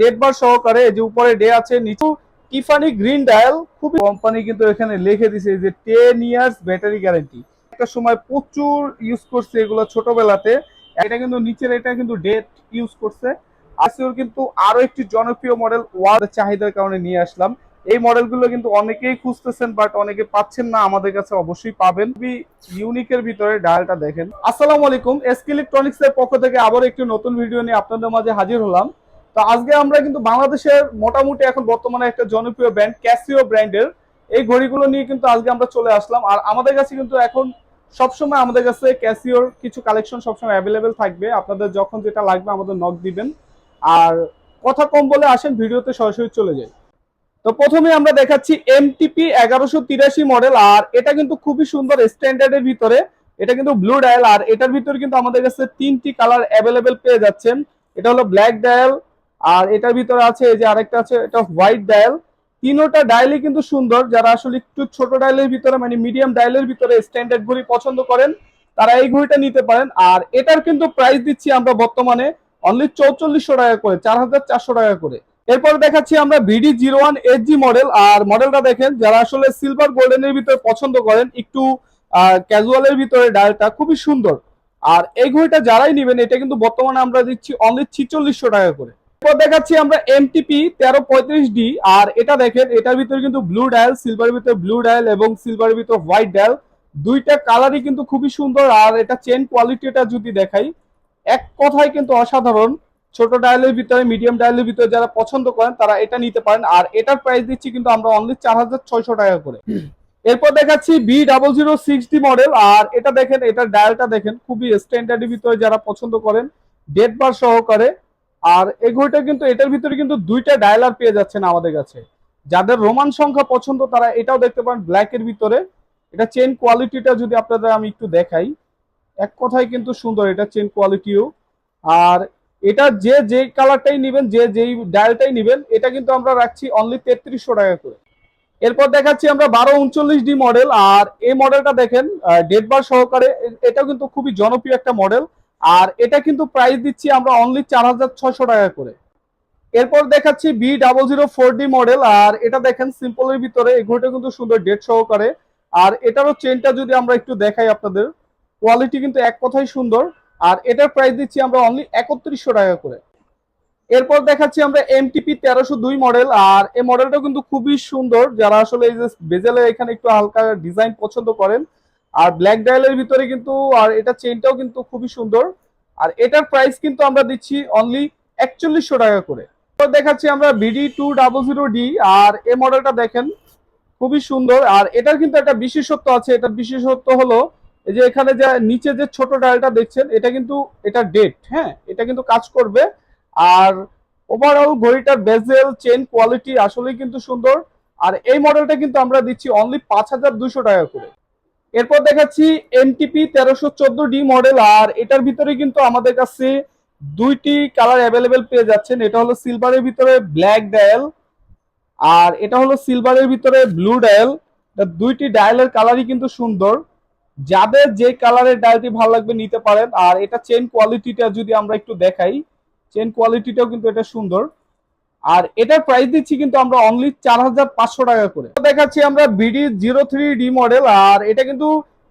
Date বার সহকারে যে উপরে ডে আছে, নিচু টিফানি গ্রিন ডায়াল খুবই কোম্পানি কিন্তু এখানে লিখে দিছে যে টেন ইয়ার্স ব্যাটারি গ্যারান্টি একটা সময় প্রচুর ইউজ করছে এগুলো ছোটবেলাতে। এটা কিন্তু নিচের এটা কিন্তু ডেট ইউজ করছে। আসিওর কিন্তু আরও একটি জনপ্রিয় মডেল ওয়ার্ড চাহিদার কারণে নিয়ে আসলাম। এই মডেলগুলো কিন্তু অনেকেই খুঁজতেছেন বাট অনেকে পাচ্ছেন না। আমাদের কাছে অবশ্যই পাবেন। খুবই ইউনিকের ভিতরে ডায়ালটা দেখেন। আসসালামু আলাইকুম। এসকে ইলেকট্রনিক্স এর পক্ষ থেকে আবার একটি নতুন ভিডিও নিয়ে আপনাদের মাঝে হাজির হলাম। তো আজকে আমরা কিন্তু বাংলাদেশের মোটামুটি এখন বর্তমানে একটা জনপ্রিয় ব্র্যান্ড ক্যাসিও ব্র্যান্ডের এই ঘড়িগুলো নিয়ে কিন্তু আজকে আমরা চলে আসলাম। আর আমাদের কাছে কিন্তু এখন সবসময় আমাদের কাছে ক্যাসিওর কিছু কালেকশন সবসময় অ্যাভেলেবেল থাকবে। আপনাদের যখন যেটা লাগবে আমাদের নক দিবেন। আর কথা কম বলে আসেন, ভিডিওতে সরাসরি চলে যাই। তো প্রথমে আমরা দেখাচ্ছি এমটিপি এগারোশো তিরাশি মডেল আর এটা কিন্তু খুবই সুন্দর স্ট্যান্ডার্ডের ভিতরে। এটা কিন্তু ব্লু ডায়াল আর এটার ভিতরে কিন্তু আমাদের কাছে তিনটি কালার অ্যাভেলেবেল পেয়ে যাচ্ছেন। এটা হলো ব্ল্যাক ডায়াল আর এটার ভিতরে আছে যে আরেকটা আছে, এটা হোয়াইট ডায়াল তিনোটা ডায়ালই কিন্তু সুন্দর, যারা আসলে একটু ছোট ডায়ালের ভিতরে মানে মিডিয়াম ডায়ালের ভিতরে স্ট্যান্ডার্ড ঘড়ি পছন্দ করেন, তারা এই ঘড়িটা নিতে পারেন। আর এটার কিন্তু প্রাইস দিচ্ছি আমরা বর্তমানে অনলি চৌচল্লিশশো টাকা করে চার হাজার চারশো টাকা করে। এরপর দেখাচ্ছি আমরা VD zero one H G model আর মডেলটা দেখেন, যারা আসলে সিলভার গোল্ডেনের ভিতরে পছন্দ করেন, একটু ক্যাজুয়ালের ভিতরে ডায়ালটা খুবই সুন্দর। আর এই ঘড়িটা যারাই নেবেন, এটা কিন্তু বর্তমানে আমরা দিচ্ছি অনলি ছিচল্লিশশো টাকা করে। দেখাচ্ছি আমরা এমটিপি তেরো পঁয়ত্রিশ ডি আর এটা দেখেন, এটার ভিতরে কিন্তু ব্লু ডায়াল সিলভারের ভিতরে ব্লু ডায়াল এবং সিলভারের ভিতরে হোয়াইট ডায়াল দুইটা কালারই কিন্তু খুবই সুন্দর, আর এটা চেন কোয়ালিটিটা যদি দেখাই, এক কথায় কিন্তু অসাধারণ। ছোট ডায়ালের ভিতরে মিডিয়াম ডায়ালের ভিতরে যারা পছন্দ করেন, তারা এটা নিতে পারেন, আর এটার প্রাইস দিচ্ছি কিন্তু আমরা অনলি চার হাজার ছয়শো টাকা করে। এরপর দেখাচ্ছি B double zero six D model আর এটা দেখেন, এটার ডায়ালটা দেখেন, খুবই স্ট্যান্ডার্ডের ভিতরে যারা পছন্দ করেন ডেট বার সহকারে। আর এই ঘড়িটা কিন্তু এটার ভিতরে কিন্তু দুইটা ডায়ালার পেয়ে যাচ্ছেন আমাদের কাছে। যাদের রোমান সংখ্যা পছন্দ, তারা এটাও দেখতে পারেন ব্ল্যাক এর ভিতরে। এটা চেন কোয়ালিটিটা যদি আপনাদের আমি একটু দেখাই, এক কথায় কিন্তু সুন্দর এটা চেন কোয়ালিটিও আর এটা যে যেই কালারটাই নেবেন, যে, যেই ডায়ালটাই নেবেন, এটা কিন্তু আমরা রাখছি অনলি তেত্রিশশো টাকা করে। এরপর দেখাচ্ছি আমরা বারো উনচল্লিশ ডি মডেল আর এই মডেলটা দেখেন ডেট বার সহকারে এটাও কিন্তু খুবই জনপ্রিয় একটা মডেল আর এটা কিন্তু প্রাইস দিচ্ছি আমরা অনলি চার হাজার ছয়শো টাকা করে। এরপর দেখাচ্ছি B double zero four D model আর এটা দেখেন সিম্পলের ভিতরে ঘড়িটা কিন্তু সুন্দর ডেট সহকারে। আর এটারও চেনটা যদি আমরা একটু দেখাই আপনাদের কোয়ালিটি কিন্তু এক কথাই সুন্দর। আর এটার প্রাইস দিচ্ছি আমরা অনলি একত্রিশশো টাকা করে। এরপর দেখাচ্ছি আমরা এমটিপি তেরোশো দুই মডেল আর এই মডেলটা কিন্তু খুবই সুন্দর। যারা আসলে এই যে বেজেলের এখানে একটু হালকা ডিজাইন পছন্দ করেন আর ব্ল্যাক ডায়ালের ভিতরে কিন্তু, আর এটা চেনটাও কিন্তু খুবই সুন্দর। আর এটার প্রাইস কিন্তু আমরা দিচ্ছি অনলি একচল্লিশশো টাকা করে। দেখাচ্ছি আমরা BD two double zero D আর এই মডেলটা দেখেন, খুবই সুন্দর। আর এটার কিন্তু একটা বিশেষত্ব আছে, এটার বিশেষত্ব হলো এই যে এখানে যে নিচে যে ছোট ডায়ালটা দেখছেন, এটা কিন্তু এটা ডেট হ্যাঁ? এটা কিন্তু কাজ করবে। আর ওভারঅল ঘড়িটার বেজেল চেন কোয়ালিটি আসলেই কিন্তু সুন্দর। আর এই মডেলটা কিন্তু আমরা দিচ্ছি অনলি পাঁচ হাজার টাকা করে। এরপর দেখাচ্ছি এমটিপি তেরোশো ডি মডেল আর এটার ভিতরে কিন্তু আমাদের কাছে দুইটি কালার অ্যাভেলেবেল পেয়ে যাচ্ছেন। এটা হলো সিলভারের ভিতরে ব্ল্যাক ডায়াল আর এটা হলো সিলভারের ভিতরে ব্লু ডায়াল দুইটি ডায়ালের কালারই কিন্তু সুন্দর। যাদের যে কালারের ডায়ালটি ভালো লাগবে নিতে পারেন, আর এটা চেন কোয়ালিটিটা যদি আমরা একটু দেখাই চেন কোয়ালিটিটাও কিন্তু এটা সুন্দর। আর এটার প্রাইস দিচ্ছি কিন্তু আমরা অনলি চার হাজার পাঁচশো টাকা করে। দেখাচ্ছি আমরা BD zero three D model আর এটা কিন্তু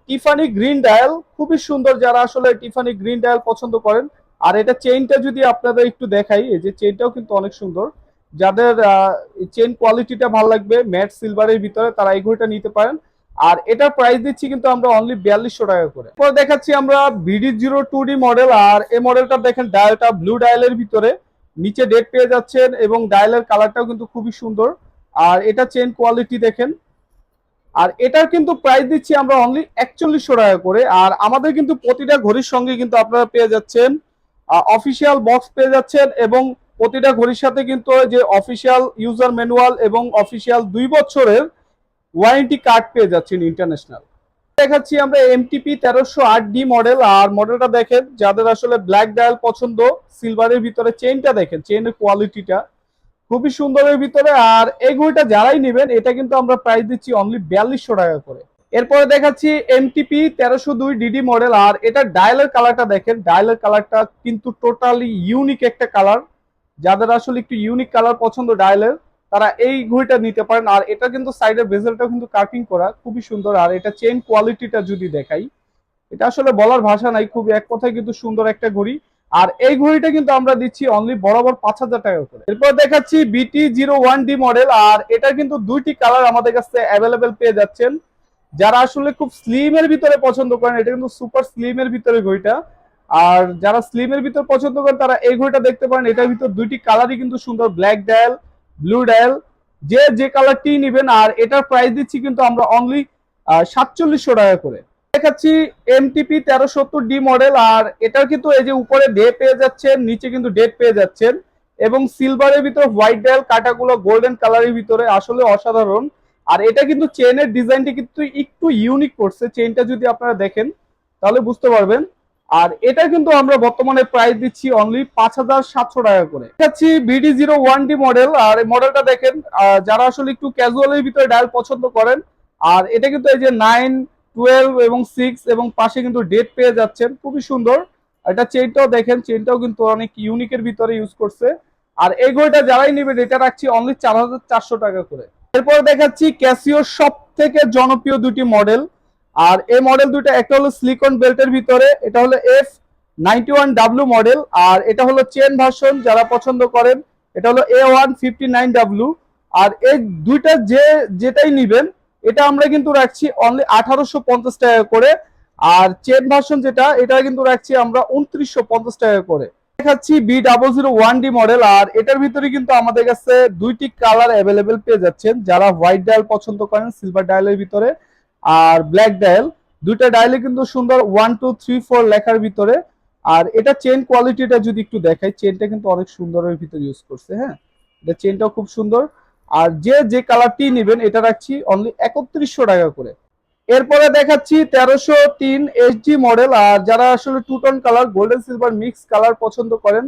টিফানি গ্রিন ডায়াল খুবই সুন্দর যারা আসলে টিফানি গ্রিন ডায়াল পছন্দ করেন। আর এটা চেইনটা যদি আপনাদের একটু দেখাই, এই যে চেইনটাও কিন্তু অনেক সুন্দর। যাদের চেন কোয়ালিটিটা ভালো লাগবে ম্যাট সিলভারের ভিতরে, তারা এই ঘড়িটা নিতে পারেন। আর এটার প্রাইস দিচ্ছি কিন্তু আমরা অনলি বিয়াল্লিশশো টাকা করে। এরপর দেখাচ্ছি আমরা BD zero two D model আর এই মডেলটা দেখেন ডায়ালটা ব্লু ডায়ালের ভিতরে। নিচে ডেট পেয়ে যাচ্ছেন এবং ডায়ালের কালারটাও কিন্তু খুবই সুন্দর। আর এটা চেন কোয়ালিটি দেখেন। আর এটার কিন্তু প্রাইস দিচ্ছি আমরা অনলি একচল্লিশশো টাকা করে। আর আমাদের কিন্তু প্রতিটা ঘড়ির সঙ্গে কিন্তু আপনারা পেয়ে যাচ্ছেন অফিসিয়াল বক্স পেয়ে যাচ্ছেন এবং প্রতিটা ঘড়ির সাথে কিন্তু যে অফিসিয়াল ইউজার ম্যানুয়াল এবং অফিসিয়াল দুই বছরের ওয়ারেন্টি কার্ড পেয়ে যাচ্ছেন ইন্টারন্যাশনাল দেখাচ্ছি আমরা এমটিপি তেরোশো আট ডি মডেল আর মডেলটা দেখেন, যাদের আসলে ব্ল্যাক ডায়াল পছন্দ সিলভারের ভিতরে চেনটা দেখেন চেনের কোয়ালিটিটা খুবই সুন্দরের ভিতরে, আর এই যারাই নেবেন, এটা কিন্তু আমরা প্রাইস দিচ্ছি অনলি বিয়াল্লিশশো টাকা করে। এরপরে দেখাচ্ছি এমটিপি তেরোশো দুই ডিডি মডেল আর এটা ডায়ালের কালারটা দেখেন ডায়ালের কালারটা কিন্তু টোটালি ইউনিক একটা কালার যাদের আসলে একটু ইউনিক কালার পছন্দ ডায়ালের তারা এই ঘড়িটা নিতে পারেন। আর এটা কিন্তু সাইডের বেজেলটা কিন্তু কাটিং করা, খুবই সুন্দর। আর এটা চেন কোয়ালিটিটা যদি দেখাই, এটা আসলে বলার ভাষা নাই, খুবই এক কথায় কিন্তু সুন্দর একটা ঘড়ি। আর এই ঘড়িটা কিন্তু আমরা দিচ্ছি অনলি বরাবর পাঁচ হাজার টাকা করে। এরপর দেখাচ্ছি BT zero one D model আর এটা কিন্তু দুইটি কালার আমাদের কাছে অ্যাভেলেবেল পেয়ে যাচ্ছেন। যারা আসলে খুব স্লিমের ভিতরে পছন্দ করেন, এটা কিন্তু সুপার স্লিমের ভিতরে ঘড়িটা। আর যারা স্লিমের ভিতর পছন্দ করেন, তারা এই ঘড়িটা দেখতে পারেন। এটার ভিতর দুইটি কালারই কিন্তু সুন্দর ব্ল্যাক ডায়াল ব্লু ডায়াল যে যে কালারটি নেবেন, আর এটার প্রাইস দিচ্ছি কিন্তু আমরা অনলি সাতচল্লিশশো টাকা করে। দেখাচ্ছি এমটিপি তেরো সত্তর ডি মডেল আর এটার কিন্তু এই যে উপরে ডে পেয়ে যাচ্ছেন, নিচে কিন্তু ডেট পেয়ে যাচ্ছেন, এবং সিলভারের ভিতরে হোয়াইট ডায়াল কাটাগুলো গোল্ডেন কালারের ভিতরে, আসলে অসাধারণ। আর এটা কিন্তু চেনের ডিজাইনটি কিন্তু একটু ইউনিক করছে চেনটা যদি আপনারা দেখেন, তাহলে বুঝতে পারবেন। আর এটা কিন্তু আমরা বর্তমানে প্রাইস দিচ্ছি অনলি পাঁচ হাজার সাতশো টাকা করে। দেখাচ্ছি BD zero one D model আর এই মডেলটা দেখেন যারা আসলে একটু ক্যাজুয়ালের ভিতরে ডায়াল পছন্দ করেন, আর এটা কিন্তু এই যে নাইন টুয়েলভ এবং সিক্স এবং পাশে কিন্তু ডেট পেয়ে যাচ্ছেন, খুবই সুন্দর। এটা চেনটাও দেখেন চেনটাও কিন্তু অনেক ইউনিকের ভিতরে ইউজ করছে। আর এই ঘড়িটা যারাই নেবেন এটা রাখছি অনলি চার হাজার চারশো টাকা করে। এরপর দেখাচ্ছি ক্যাসিওর সব থেকে জনপ্রিয় দুটি মডেল আর এই মডেল দুটো একটা হলো সিলিকন বেল্টের ভিতরে, এটা হলো F ninety one W model আর এটা হলো চেন ভার্সন যারা পছন্দ করেন, এটা হলো A one fifty nine W আর এই দুইটা যে, যেটাই নিবেন, এটা আমরা কিন্তু রাখছি অনলি আঠারোশো পঞ্চাশ টাকা করে, আর চেন ভার্সন যেটা, এটা কিন্তু রাখছি আমরা উনত্রিশশো পঞ্চাশ টাকা করে। দেখাচ্ছি B double zero one D model আর এটার ভিতরে কিন্তু আমাদের কাছে দুইটি কালার অ্যাভেলেবেল পেয়ে যাচ্ছেন, যারা হোয়াইট ডায়াল পছন্দ করেন সিলভার ডায়ালের ভিতরে। আর ব্ল্যাক ডায়াল দুইটা ডায়ালে কিন্তু সুন্দর ওয়ান টু থ্রি ফোর লেখার ভিতরে। আর এটা চেন কোয়ালিটিটা যদি একটু দেখাই চেনটা কিন্তু অনেক সুন্দরের ভিতরে ইউজ করছে হ্যাঁ? এটা চেনটাও খুব সুন্দর। আর যে যে কালারটি নেবেন, এটা রাখছি অনলি একত্রিশশো টাকা করে। এরপরে দেখাচ্ছি তেরোশো তিন এইচডি মডেল আর যারা আসলে two tone colour golden silver mix colour পছন্দ করেন,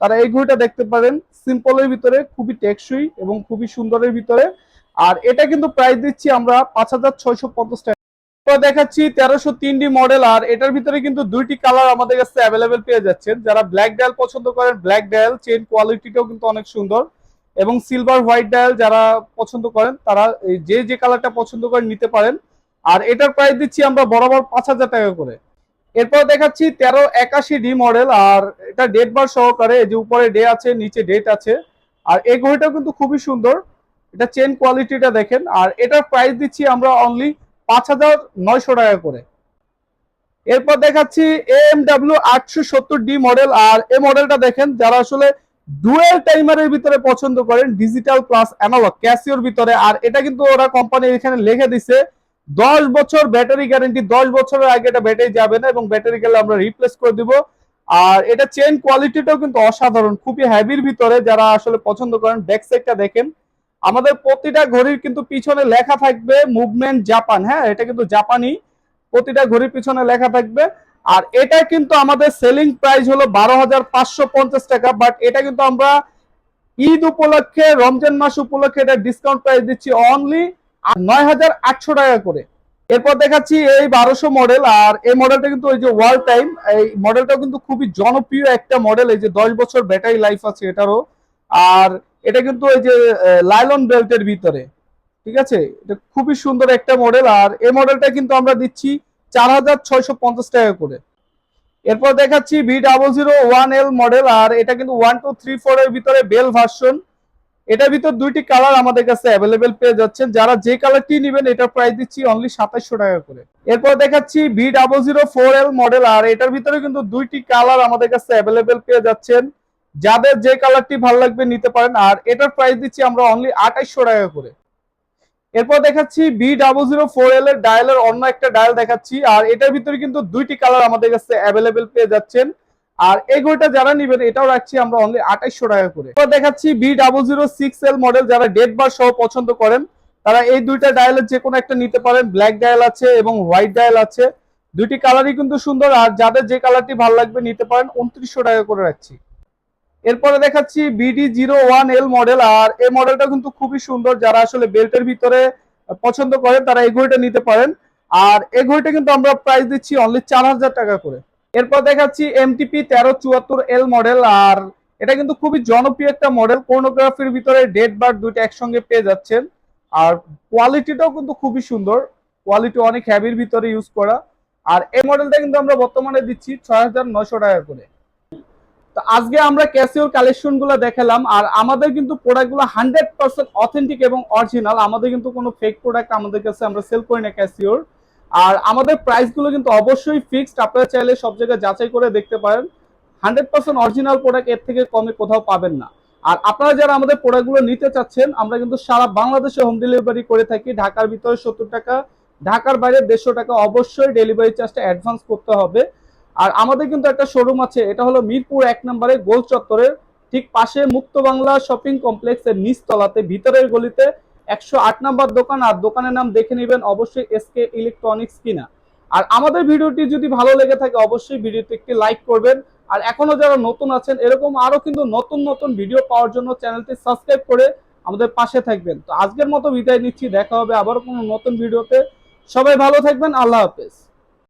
তারা এই ঘড়িটা দেখতে পারেন। সিম্পলের ভিতরে, খুবই টেকসই এবং খুবই সুন্দরের ভিতরে। আর এটা কিন্তু প্রাইস দিচ্ছি আমরা পাঁচ হাজার ছয়শো পঞ্চাশ টাকা। দেখাচ্ছি তেরোশো তিনটি মডেল আর এটার ভিতরে কিন্তু দুইটি কালার আমাদের কাছে অ্যাভেলেবেল পেয়ে যাচ্ছেন। যারা ব্ল্যাক ডায়াল পছন্দ করেন ব্ল্যাক ডায়াল চেন কোয়ালিটিটাও কিন্তু অনেক সুন্দর। এবং সিলভার হোয়াইট ডায়াল যারা পছন্দ করেন, তারা যে যে কালারটা পছন্দ করেন নিতে পারেন। আর এটার প্রাইস দিচ্ছি আমরা বরাবর পাঁচ হাজার টাকা করে। এরপর দেখাচ্ছি তেরো একাশি ডি মডেল আর এটা ডেট বার সহকারে যে উপরে ডে আছে, নিচে ডেট আছে। আর এই ঘড়িটাও কিন্তু খুবই সুন্দর। এটা চেন কোয়ালিটিটা দেখেন, আর এটার প্রাইস দিচ্ছি আমরা অনলি পাঁচ হাজার নয়শো টাকা করে। এরপর দেখাচ্ছি এম ডাব্লিউ আটশো সত্তর ডি মডেল আর এই মডেলটা দেখেন, যারা আসলে ডুয়েল টাইমারের ভিতরে পছন্দ করেন ডিজিটাল প্লাস অ্যানালগ ক্যাসিওর ভিতরে, আর এটা কিন্তু ওরা কোম্পানি এখানে লিখে দিছে, দশ বছর ব্যাটারি গ্যারেন্টি দশ বছরের আগে এটা ব্যাটারি যাবে না, এবং ব্যাটারি গেলে আমরা রিপ্লেস করে দিব। আর এটা চেন কোয়ালিটিটাও কিন্তু অসাধারণ, খুবই হ্যাভির ভিতরে, যারা আসলে পছন্দ করেন ব্যাক সাইডটা দেখেন আমাদের প্রতিটা ঘড়ির কিন্তু পিছনে লেখা থাকবে মুভমেন্ট জাপান হ্যাঁ? এটা কিন্তু জাপানি প্রতিটা ঘড়ির পিছনে লেখা থাকবে। আর এটা কিন্তু আমাদের সেলিং প্রাইস হলো বারো হাজার পাঁচশো পঞ্চাশ টাকা বাট এটা কিন্তু আমরা ঈদ উপলক্ষে, রমজান মাস উপলক্ষে এটা ডিসকাউন্ট প্রাইস দিচ্ছি অনলি নয় হাজার আটশো টাকা করে। এরপর দেখাচ্ছি এই বারোশো মডেল আর এই মডেলটা কিন্তু ওই যে ওয়ার্ল্ড টাইম এই মডেলটা কিন্তু খুবই জনপ্রিয় একটা মডেল এই যে দশ বছর ব্যাটারি লাইফ আছে এটারও। আর এটা কিন্তু ওই যে লাইলন বেল্টের ভিতরে, ঠিক আছে? এটা খুবই সুন্দর একটা মডেল আর এই মডেলটা কিন্তু আমরা দিচ্ছি চার হাজার ছয়শো পঞ্চাশ টাকা করে। এরপর দেখাচ্ছি V double zero one L model আর এটা কিন্তু ওয়ান টু থ্রি ফোর এর ভিতরে বেল ভার্সন এটার ভিতর দুইটি কালার আমাদের কাছে অ্যাভেলেবেল পেয়ে যাচ্ছেন। যারা যে কালারটি নেবেন, এটার প্রাইস দিচ্ছি অনলি সাতাশশো টাকা করে। এরপর দেখাচ্ছি V double zero four L model আর এটার ভিতরে কিন্তু দুইটি কালার আমাদের কাছে অ্যাভেলেবেল পেয়ে যাচ্ছেন। যাদের যে কালারটি ভালো লাগবে নিতে পারেন, আর এটার প্রাইস দিচ্ছি আমরা অনলি আঠাইশশো টাকা করে। এরপর দেখাচ্ছি B double zero four L এর ডায়ালের অন্য একটা ডায়াল দেখাচ্ছি, আর এটার ভিতরে কিন্তু দুইটি কালার আমাদের কাছে অ্যাভেলেবেল পেয়ে যাচ্ছেন। আর এই ঘড়িটা যারা নিবেন, এটাও রাখছি আমরা অনলি আঠাইশশো টাকা করে। এরপর দেখাচ্ছি B double zero six L model যারা ডেট বার সহ পছন্দ করেন, তারা এই দুইটা ডায়ালের যে কোনো একটা নিতে পারেন। ব্ল্যাক ডায়াল আছে এবং হোয়াইট ডায়াল আছে। দুইটি কালারই কিন্তু সুন্দর, আর যাদের যে কালারটি ভালো লাগবে নিতে পারেন, উনত্রিশশো টাকা করে রাখছি। এরপরে দেখাচ্ছি BD zero one L model আর এই মডেলটা কিন্তু খুবই সুন্দর। যারা আসলে বেল্টের ভিতরে পছন্দ করেন, তারা এই ঘড়িটা নিতে পারেন। আর এই ঘড়িটা কিন্তু আমরা প্রাইস দিচ্ছি অনলি চার হাজার টাকা করে। এরপর দেখাচ্ছি এমটিপি তেরো চুয়াত্তর এল মডেল আর এটা কিন্তু খুবই জনপ্রিয় একটা মডেল কোর্নোগ্রাফির ভিতরে ডেট বার দুইটা একসঙ্গে পেয়ে যাচ্ছেন। আর কোয়ালিটিটাও কিন্তু খুবই সুন্দর। কোয়ালিটি অনেক হ্যাভির ভিতরে ইউজ করা। আর এই মডেলটা কিন্তু আমরা বর্তমানে দিচ্ছি ছয় হাজার নয়শো টাকা করে। তো আজকে আমরা ক্যাসিওর কালেকশনগুলো দেখালাম, আর আমাদের কিন্তু প্রোডাক্টগুলো হান্ড্রেড পার্সেন্ট অথেন্টিক এবং অরিজিনাল আমাদের কিন্তু কোনো ফেক প্রোডাক্ট আমাদের কাছে আমরা সেল করি না ক্যাসিওর। আর আমাদের প্রাইসগুলো কিন্তু অবশ্যই ফিক্সড আপনারা চাইলে সব জায়গায় যাচাই করে দেখতে পারেন। হান্ড্রেড পার্সেন্ট অরিজিনাল প্রোডাক্টের থেকে কমে কোথাও পাবেন না। আর আপনারা যারা আমাদের প্রোডাক্টগুলো নিতে চাচ্ছেন, আমরা কিন্তু সারা বাংলাদেশে হোম ডেলিভারি করে থাকি। ঢাকার ভিতরে সত্তর টাকা, ঢাকার বাইরে দেড়শো টাকা। অবশ্যই ডেলিভারি চার্জটা অ্যাডভান্স করতে হবে। আর আমাদের কিন্তু একটা শোরুম আছে, এটা হলো মিরপুর এক নম্বরে গোল চত্বরের ঠিক পাশে মুক্ত বাংলা শপিং কমপ্লেক্সের নিচতলাতে, ভিতরের গলিতে একশো আট নম্বর দোকান। আর দোকানের নাম দেখে নেবেন অবশ্যই এসকে ইলেকট্রনিক্স কিনা। আর আমাদের ভিডিওটি যদি ভালো লেগে থাকে, অবশ্যই ভিডিওতে একটি লাইক করবেন। আর এখনও যারা নতুন আছেন, এরকম আরও কিন্তু নতুন নতুন ভিডিও পাওয়ার জন্য চ্যানেলটি সাবস্ক্রাইব করে আমাদের পাশে থাকবেন। তো আজকের মতো বিদায় নিচ্ছি, দেখা হবে আবার কোনো নতুন ভিডিওতে সবাই ভালো থাকবেন, আল্লাহ হাফেজ।